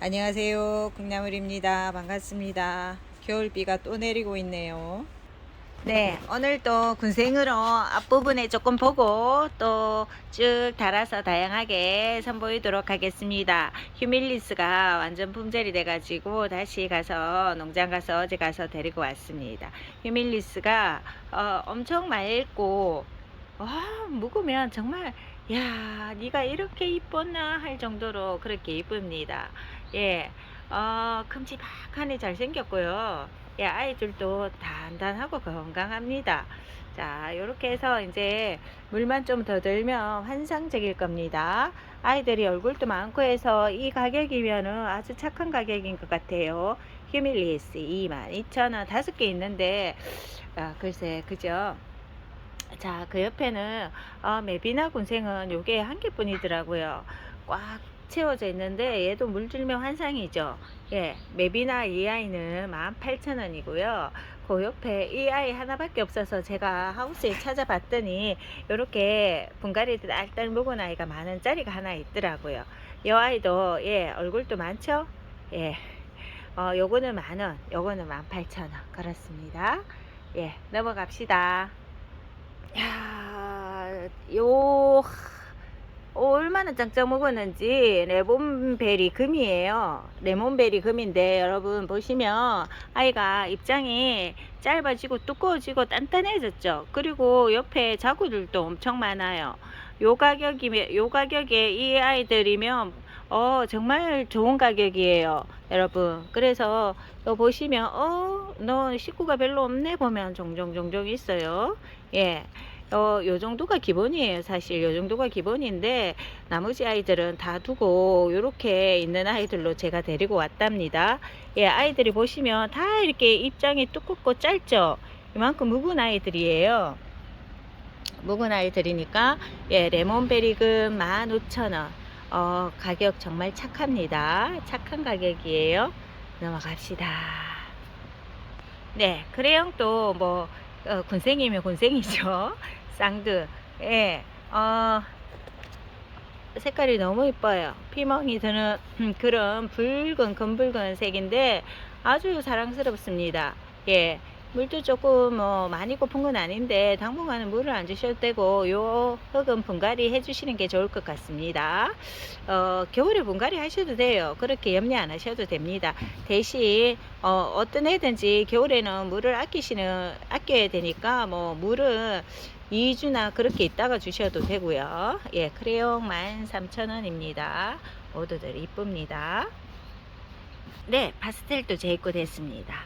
안녕하세요. 콩나물입니다. 반갑습니다. 겨울비가 또 내리고 있네요. 네, 오늘도 군생으로 앞부분에 조금 보고 또 쭉 달아서 다양하게 선보이도록 하겠습니다. 휴밀리스가 완전 품절이 돼가지고 다시 가서 농장 가서 어제 가서 데리고 왔습니다. 휴밀리스가 어, 엄청 맑고 와 묵으면 정말 야 네가 이렇게 이뻤나 할 정도로 그렇게 이쁩니다. 예, 어, 큼지막하니 잘생겼고요. 예, 아이들도 단단하고 건강합니다. 자, 이렇게 해서 이제 물만 좀 더 들면 환상적일 겁니다. 아이들이 얼굴도 많고 해서 이 가격이면은 아주 착한 가격인 것 같아요. 휴밀리스 22,000원 다섯 개 있는데, 아, 글쎄, 그죠? 자, 그 옆에는 어, 메비나 군생은 요게 한 개뿐이더라고요. 꽉 채워져 있는데 얘도 물들면 환상이죠. 예, 메비나 이 아이는 18,000원이고요. 그 옆에 이 아이 하나밖에 없어서 제가 하우스에 찾아봤더니 요렇게 분갈이 딸딸 묵은 아이가 만 원짜리가 하나 있더라고요. 이 아이도 예, 얼굴도 많죠? 예. 어, 요거는 만 원, 요거는 18,000원. 그렇습니다. 예, 넘어갑시다. 야, 요 얼마나 짱짱 먹었는지 레몬베리 금이에요. 레몬베리 금인데 여러분 보시면 아이가 입장이 짧아지고 두꺼워지고 단단해졌죠. 그리고 옆에 자구들도 엄청 많아요. 요 가격이면 요 가격에 이 아이들이면 어 정말 좋은 가격이에요. 여러분. 그래서 요 보시면 어너 식구가 별로 없네 보면 종종 종종 있어요. 예. 어, 요 정도가 기본이에요. 사실 요 정도가 기본인데 나머지 아이들은 다 두고 요렇게 있는 아이들로 제가 데리고 왔답니다. 예, 아이들이 보시면 다 이렇게 입장이 두껍고 짧죠. 이만큼 묵은 아이들이에요. 묵은 아이들이니까 예, 레몬베리금 15,000원. 어, 가격 정말 착합니다. 착한 가격이에요. 넘어갑시다. 네, 크레용도 뭐 어, 군생이면 군생이죠. 쌍드. 예. 어, 색깔이 너무 이뻐요. 피멍이 드는 그런 붉은 검붉은 색인데 아주 사랑스럽습니다. 예. 물도 조금 뭐 많이 고픈 건 아닌데 당분간은 물을 안 주셔도 되고 요 흙은 분갈이 해주시는 게 좋을 것 같습니다. 어, 겨울에 분갈이 하셔도 돼요. 그렇게 염려 안 하셔도 됩니다. 대신 어, 어떤 애든지 겨울에는 물을 아끼시는 아껴야 되니까 뭐 물은 2주나 그렇게 있다가 주셔도 되고요. 예, 크레용 13,000원입니다. 모두들 이쁩니다. 네, 파스텔도 재입고 됐습니다.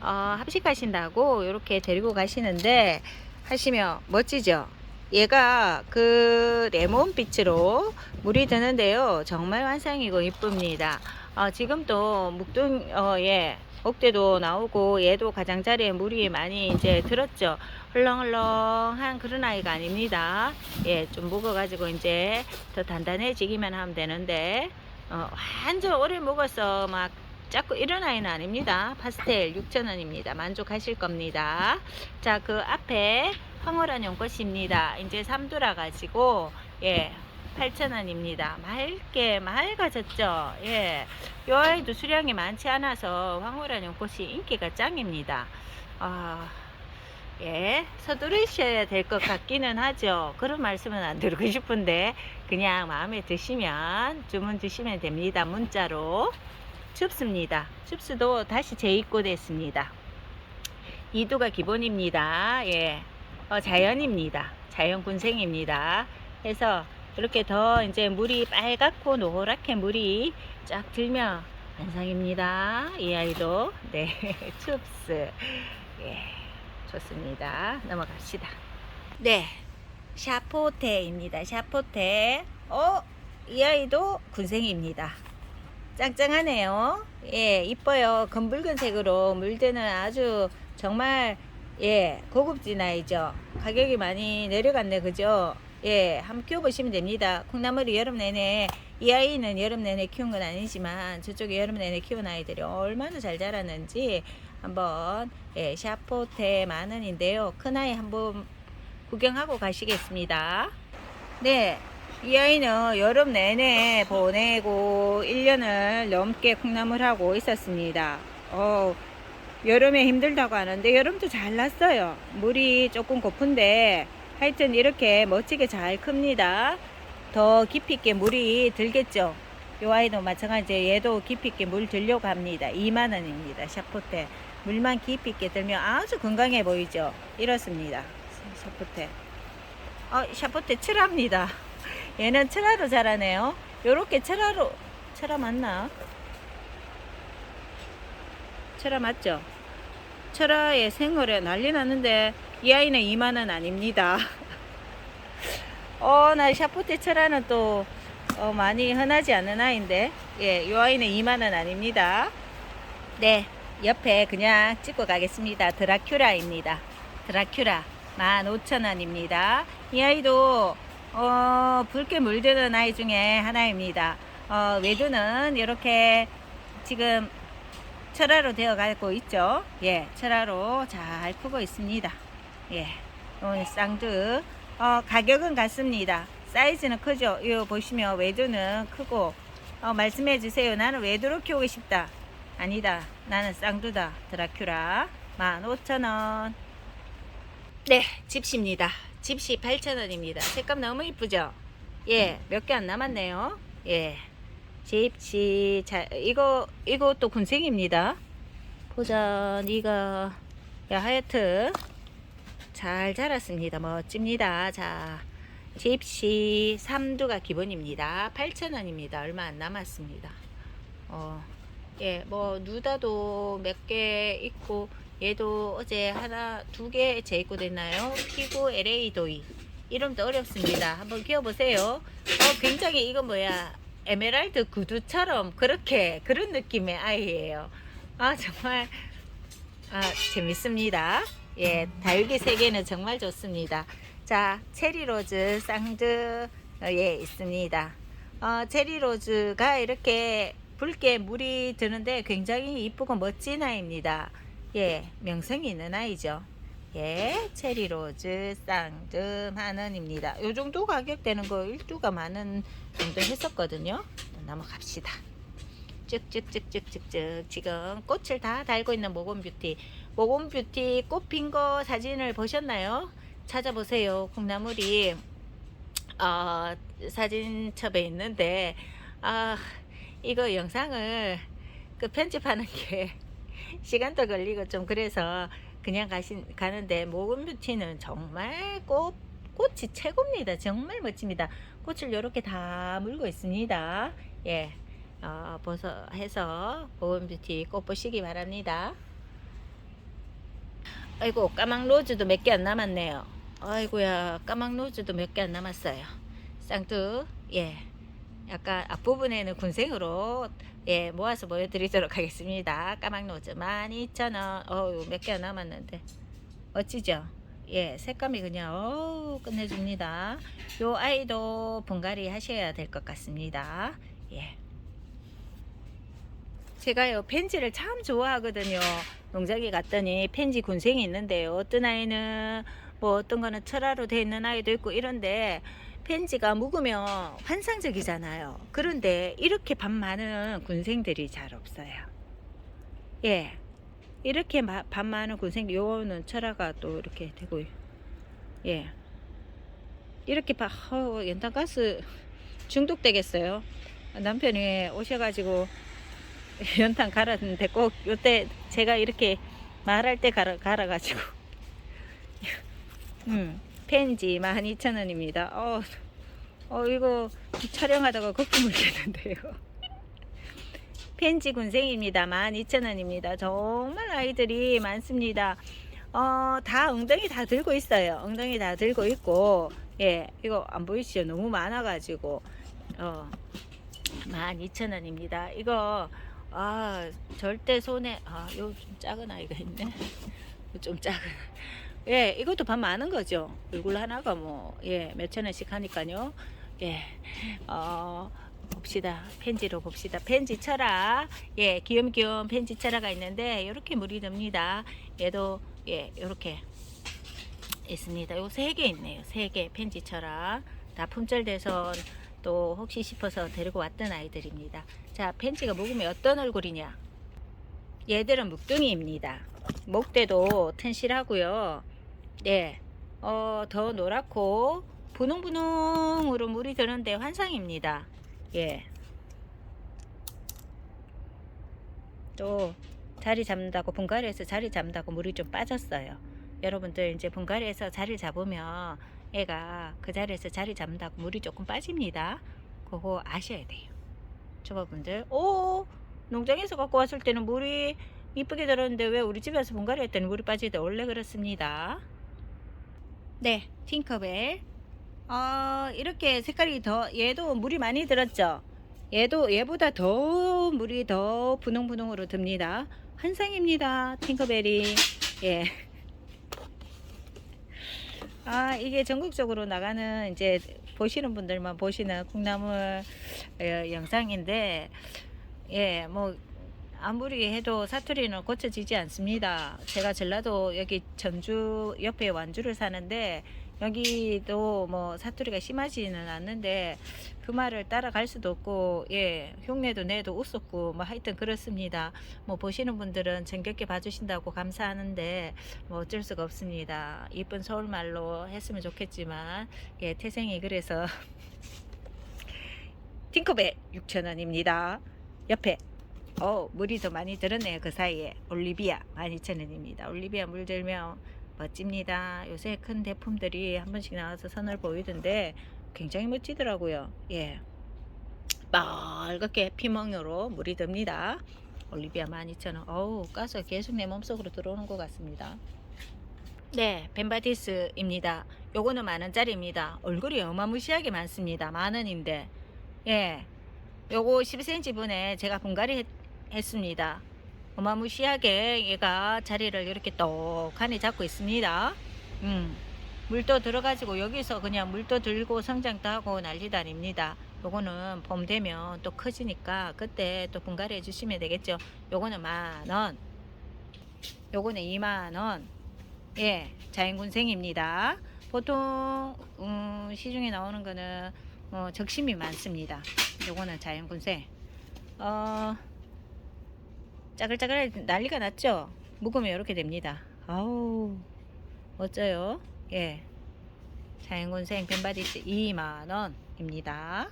어, 합식하신다고 이렇게 데리고 가시는데 하시면 멋지죠? 얘가 그 레몬빛으로 물이 드는데요. 정말 환상이고 이쁩니다. 어, 지금도 묵둥, 어, 예, 옥대도 나오고 얘도 가장자리에 물이 많이 이제 들었죠. 헐렁헐렁한 그런 아이가 아닙니다. 예, 좀 묵어가지고 이제 더 단단해지기만 하면 되는데, 어, 완전 오래 묵어서 막 자꾸 이런 아이는 아닙니다. 파스텔 6,000원입니다. 만족하실 겁니다. 자, 그 앞에 황홀한 연꽃입니다. 이제 삼두라 가지고 예. 8,000원입니다. 맑게 맑아졌죠. 예. 이 아이도 수량이 많지 않아서 황홀한 연꽃이 인기가 짱입니다. 아, 예. 서두르셔야 될 것 같기는 하죠. 그런 말씀은 안 드리고 싶은데 그냥 마음에 드시면 주문 주시면 됩니다. 문자로. 춥습니다. 춥스도 다시 재입고됐습니다. 2도가 기본입니다. 예. 어, 자연입니다. 자연 군생입니다. 해서 이렇게 더 이제 물이 빨갛고 노랗게 물이 쫙 들면 완성입니다. 이 아이도 네 춥스 예 좋습니다. 넘어갑시다. 네 샤포테입니다. 샤포테 어이 아이도 군생입니다. 짱짱하네요. 예, 이뻐요. 검붉은 색으로 물드는 아주 정말 예, 고급진 아이죠. 가격이 많이 내려갔네, 그죠? 예, 한번 키워보시면 됩니다. 콩나물이 여름 내내 이 아이는 여름 내내 키운 건 아니지만 저쪽에 여름 내내 키운 아이들이 얼마나 잘 자랐는지 한번 예, 샤포테 만 원인데요. 큰 아이 한번 구경하고 가시겠습니다. 네, 이 아이는 여름 내내 보내고 1년을 넘게 콩나물 하고 있었습니다. 어, 여름에 힘들다고 하는데 여름도 잘 났어요. 물이 조금 고픈데 하여튼 이렇게 멋지게 잘 큽니다. 더 깊이 있게 물이 들겠죠. 요 아이도 마찬가지 얘도 깊이 있게 물 들려고 합니다. 2만 원입니다. 샤포테. 물만 깊이 있게 들면 아주 건강해 보이죠. 이렇습니다. 샤포테. 어, 샤포테 칠합니다. 얘는 철화로 자라네요. 요렇게 철화로, 철화 맞나? 철화 맞죠? 철화의 생얼에 난리 났는데 이 아이는 2만원 아닙니다. 어, 나 샤포테 철화는 또 어, 많이 흔하지 않은 아이인데 예, 요 아이는 2만원 아닙니다. 네, 옆에 그냥 찍고 가겠습니다. 드라큐라입니다. 드라큐라 15,000원입니다. 이 아이도 어, 붉게 물드는 아이 중에 하나입니다. 어, 외두는 이렇게 지금 철화로 되어 가고 있죠. 예, 철화로 잘 크고 있습니다. 예, 오늘 쌍두 어, 가격은 같습니다. 사이즈는 크죠. 이거 보시면 외두는 크고 어, 말씀해 주세요. 나는 외두로 키우고 싶다. 아니다. 나는 쌍두다. 드라큐라 15,000원. 네, 집시입니다. 집시 8,000원입니다. 색감 너무 이쁘죠? 예, 몇 개 안 남았네요. 예. 집시 자, 이거 또 군생입니다. 보자. 이가 야 하여튼 잘 자랐습니다. 멋집니다. 자, 집시 3두가 기본입니다. 8,000원입니다. 얼마 안 남았습니다. 어, 예, 뭐 누다도 몇 개 있고 얘도 어제 하나 두 개 재입고 됐나요? 피구 LA 도이 이름도 어렵습니다. 한번 키워보세요. 어, 굉장히 이건 뭐야 에메랄드 구두처럼 그렇게 그런 느낌의 아이예요. 아 정말 아, 재밌습니다. 예, 다육이 세계는 정말 좋습니다. 자, 체리로즈 쌍드 예 있습니다. 어, 체리로즈가 이렇게 붉게 물이 드는데 굉장히 이쁘고 멋진 아이입니다. 예, 명성이 있는 아이죠. 예, 체리로즈 쌍드 만원입니다. 요 정도 가격 되는 거 일두가 많은 정도 했었거든요. 넘어갑시다. 쭉쭉쭉쭉쭉쭉 지금 꽃을 다 달고 있는 모건 뷰티 모건 뷰티 꽃 핀 거 사진을 보셨나요? 찾아보세요. 콩나물이 어, 사진첩에 있는데 아 이거 영상을 그 편집하는 게 시간도 걸리고 좀 그래서 그냥 가신 가는데 모건 뷰티는 정말 꽃 꽃이 최고입니다. 정말 멋집니다. 꽃을 이렇게 다 물고 있습니다. 예. 어, 보서 해서 보온 뷰티 꼭 보시기 바랍니다. 아이고 까망 로즈도 몇 개 안 남았네요. 아이고야 까망 로즈도 몇 개 안 남았어요. 쌍두 예 약간 앞부분에는 군생으로 예 모아서 보여드리도록 하겠습니다. 까망 로즈 12,000원 어우 몇 개 안 남았는데 멋지죠? 예 색감이 그냥 어우 끝내줍니다. 요 아이도 분갈이 하셔야 될 것 같습니다. 예. 제가요 펜지를 참 좋아하거든요. 농장에 갔더니 펜지 군생이 있는데요. 어떤 아이는 뭐 어떤 거는 철화로 돼 있는 아이도 있고 이런데 펜지가 묵으면 환상적이잖아요. 그런데 이렇게 밥 많은 군생들이 잘 없어요. 예. 이렇게 마- 밥 많은 군생 요거는 철화가 또 이렇게 되고 예. 이렇게 밥 어, 연탄가스 중독되겠어요. 남편이 오셔가지고 연탄 갈았는데 꼭 요때 제가 이렇게 말할 때 갈아, 갈아가지고. 음, 펜지 12,000원입니다. 어, 어 이거 촬영하다가 거품 물겠는데요. 펜지 군생입니다. 12,000원입니다. 정말 아이들이 많습니다. 어, 다 엉덩이 다 들고 있어요. 엉덩이 다 들고 있고 예 이거 안 보이시죠? 너무 많아 가지고. 어 12,000원입니다. 이거 아 절대 손에 아요 좀 작은 아이가 있네. 요좀 작은. 예 이것도 밥 많은 거죠. 얼굴 하나가 뭐 예 몇천 원씩 하니까요. 예어 봅시다. 펜지로 봅시다. 펜지 철화 예 귀염귀염 펜지 철화가 있는데 이렇게 물이 듭니다. 얘도 예 이렇게 있습니다. 요 세 개 있네요. 세 개 펜지 철화 납품절돼서 또 혹시 싶어서 데리고 왔던 아이들입니다. 자, 팬츠가 묵으면 어떤 얼굴이냐? 얘들은 묵둥이입니다. 목대도 튼실하고요. 네, 어, 더 노랗고 분홍분홍으로 물이 드는데 환상입니다. 예. 또 자리 잡는다고 분갈이에서 자리 잡는다고 물이 좀 빠졌어요. 여러분들 이제 분갈이에서 자리를 잡으면 애가 그 자리에서 자리 잡는다고 물이 조금 빠집니다. 그거 아셔야 돼요. 초보분들, 오 농장에서 갖고 왔을 때는 물이 이쁘게 들었는데 왜 우리 집에서 분갈이 했더니 물이 빠지다 원래 그렇습니다. 네, 팅커벨. 어, 이렇게 색깔이 더 얘도 물이 많이 들었죠. 얘도 얘보다 더 물이 더 분홍분홍으로 듭니다. 환상입니다. 팅커벨이. 예. 아, 이게 전국적으로 나가는 이제 보시는 분들만 보시는 콩나물 어, 영상인데, 예, 뭐, 아무리 해도 사투리는 고쳐지지 않습니다. 제가 전라도 여기 전주 옆에 완주를 사는데, 여기도 뭐 사투리가 심하지는 않는데, 그 말을 따라갈 수도 없고, 예, 흉내도 내도 웃었고, 뭐 하여튼 그렇습니다. 뭐 보시는 분들은 정겹게 봐주신다고 감사하는데, 뭐 어쩔 수가 없습니다. 이쁜 서울말로 했으면 좋겠지만, 예, 태생이 그래서, 팅커벨 6,000원입니다. 옆에 어 물이 더 많이 들었네요 그 사이에 올리비아 12,000원입니다 올리비아 물 들면 멋집니다. 요새 큰 대품들이 한 번씩 나와서 선을 보이던데 굉장히 멋지더라고요. 예. 빨갛게 피멍으로 물이 듭니다. 올리비아 12,000원. 어우 가스 계속 내 몸속으로 들어오는 것 같습니다. 네 벤바디스입니다. 요거는 만원짜리입니다. 얼굴이 어마무시하게 많습니다. 만원인데. 예. 요거 10cm 분에 제가 분갈이 했, 했습니다. 어마무시하게 얘가 자리를 이렇게 똑하니 잡고 있습니다. 음, 물도 들어가지고 여기서 그냥 물도 들고 성장도 하고 난리도 아닙니다. 요거는 봄 되면 또 커지니까 그때 또 분갈이 해주시면 되겠죠. 요거는 만원. 요거는 2만원. 예, 자연군생입니다. 보통, 음, 시중에 나오는 거는 뭐 적심이 많습니다. 요거는 자연군생. 어, 짜글짜글 난리가 났죠? 묵으면 이렇게 됩니다. 아우, 멋져요. 예. 자연군생 벤바디스 2만원입니다.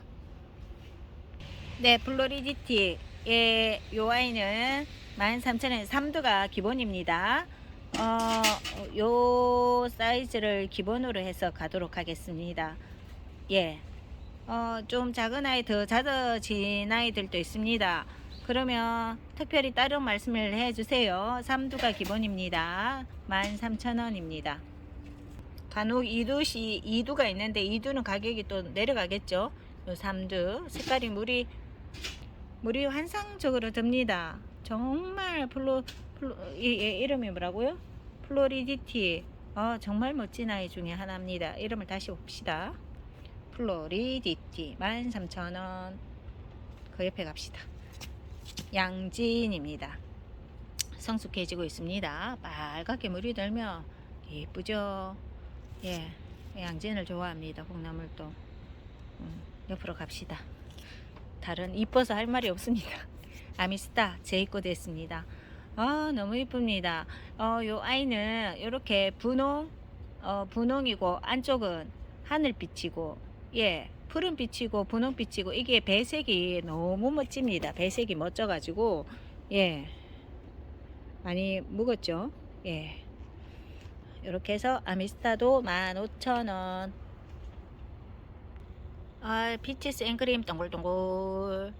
네, 플로리디티. 예, 요 아이는 13,000원, 3두가 기본입니다. 어, 요 사이즈를 기본으로 해서 가도록 하겠습니다. 예. 어, 좀 작은 아이, 더 작아진 아이들도 있습니다. 그러면 특별히 다른 말씀을 해주세요. 3두가 기본입니다. 13,000원입니다. 간혹 2두시, 2두가 있는데 2두는 가격이 또 내려가겠죠. 요 3두. 색깔이 물이, 물이 환상적으로 듭니다. 정말 플로, 플로 이, 이, 이름이 뭐라고요? 플로리디티. 어, 정말 멋진 아이 중에 하나입니다. 이름을 다시 봅시다. 플로리디티 13,000원 그 옆에 갑시다 양진입니다. 성숙해지고 있습니다. 빨갛게 물이 들면 예쁘죠? 예 양진을 좋아합니다 콩나물도. 음, 옆으로 갑시다. 다른 이뻐서 할 말이 없습니다. 아미스타 재입고 됐습니다. 아 너무 이쁩니다. 어, 요 아이는 이렇게 분홍 어, 분홍이고 안쪽은 하늘빛이고 예, 푸른빛이고 분홍빛이고 이게 배색이 너무 멋집니다. 배색이 멋져가지고 예, 많이 묵었죠. 예, 이렇게 해서 아미스타도 15,000원. 아, 피치스 앵크림 동글동글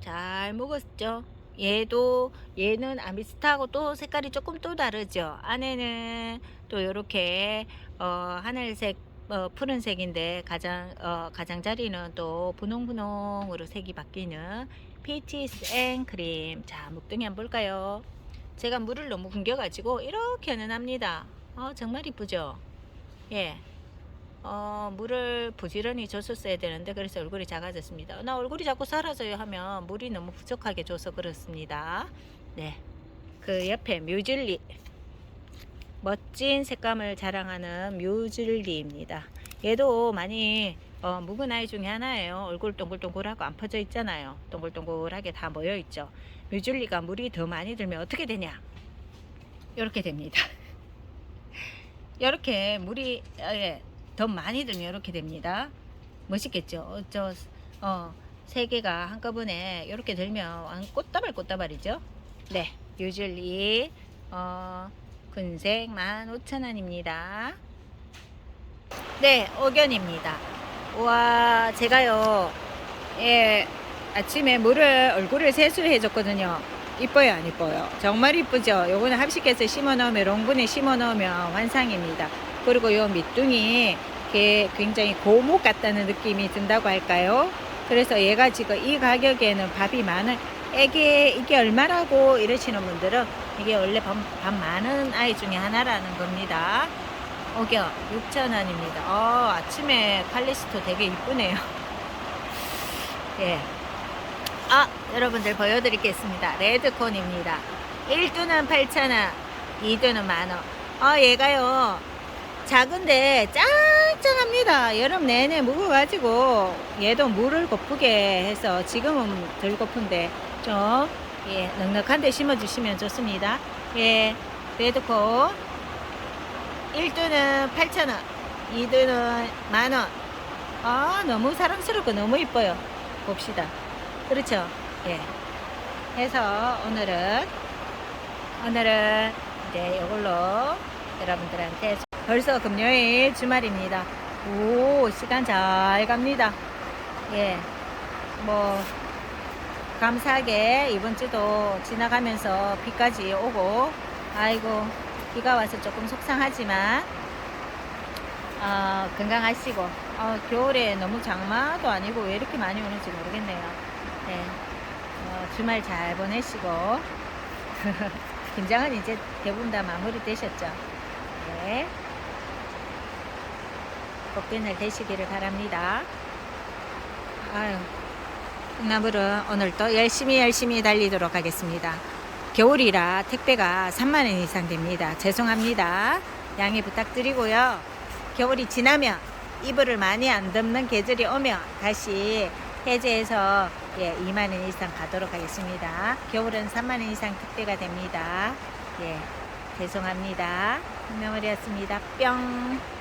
잘 묵었죠. 얘도 얘는 아미스타하고 또 색깔이 조금 또 다르죠. 안에는 또 이렇게 어, 하늘색 어, 푸른색인데 가장 어, 가장자리는 또 분홍분홍으로 색이 바뀌는 피치스 앤 크림 자 묵둥이 한번 볼까요? 제가 물을 너무 굶겨 가지고 이렇게는 합니다. 어, 정말 이쁘죠? 예. 어, 물을 부지런히 줬었어야 되는데 그래서 얼굴이 작아졌습니다. 나 얼굴이 자꾸 사라져요 하면 물이 너무 부족하게 줘서 그렇습니다. 네그 옆에 뮤즐리 멋진 색감을 자랑하는 뮤즐리입니다. 얘도 많이 어, 묵은 아이 중에 하나예요. 얼굴 동글동글하고 안 퍼져 있잖아요. 동글동글하게 다 모여 있죠. 뮤즐리가 물이 더 많이 들면 어떻게 되냐? 이렇게 됩니다. 이렇게 물이 어, 예, 더 많이 들면 이렇게 됩니다. 멋있겠죠? 어, 저 어, 세 개가 한꺼번에 이렇게 들면 완 꽃다발 꽃다발이죠. 네, 뮤즐리 어, 군색 15,000원입니다. 네, 오견입니다. 와, 제가요, 예, 아침에 물을, 얼굴을 세수해 줬거든요. 이뻐요, 안 이뻐요? 정말 이쁘죠? 요거는 합식해서 심어 넣으면, 롱분에 심어 넣으면 완상입니다. 그리고 요 밑둥이 굉장히 고목 같다는 느낌이 든다고 할까요? 그래서 얘가 지금 이 가격에는 밥이 많은, 이게, 이게 얼마라고 이러시는 분들은 이게 원래 밥, 밥 많은 아이 중에 하나라는 겁니다. 어겨 6,000원입니다. 어, 아침에 칼리스토 되게 이쁘네요. 예. 아, 여러분들 보여드리겠습니다. 레드콘입니다. 1두는 8,000원, 2두는 만원. 아, 얘가요. 작은데 짱짱합니다. 여름 내내 묵어가지고 얘도 물을 고프게 해서 지금은 덜 고픈데 좀 예, 넉넉한 데 심어주시면 좋습니다. 예, 레드콘 1두는 8,000원, 2두는 만원. 아, 너무 사랑스럽고 너무 이뻐요. 봅시다. 그렇죠? 예. 해서 오늘은, 오늘은 이제 이걸로 여러분들한테 벌써 금요일 주말입니다. 오, 시간 잘 갑니다. 예. 뭐, 감사하게 이번 주도 지나가면서 비까지 오고, 아이고, 비가 와서 조금 속상하지만 어, 건강하시고 어, 겨울에 너무 장마도 아니고 왜 이렇게 많이 오는지 모르겠네요. 네. 어, 주말 잘 보내시고 김장은 이제 대부분 다 마무리 되셨죠. 네. 복된 날 되시기를 바랍니다. 아유, 나물은 오늘도 열심히 열심히 달리도록 하겠습니다. 겨울이라 택배가 3만원 이상 됩니다. 죄송합니다. 양해 부탁드리고요. 겨울이 지나면 이불을 많이 안 덮는 계절이 오면 다시 해제해서 예, 2만원 이상 가도록 하겠습니다. 겨울은 3만원 이상 택배가 됩니다. 예, 죄송합니다. 김명월이었습니다. 뿅.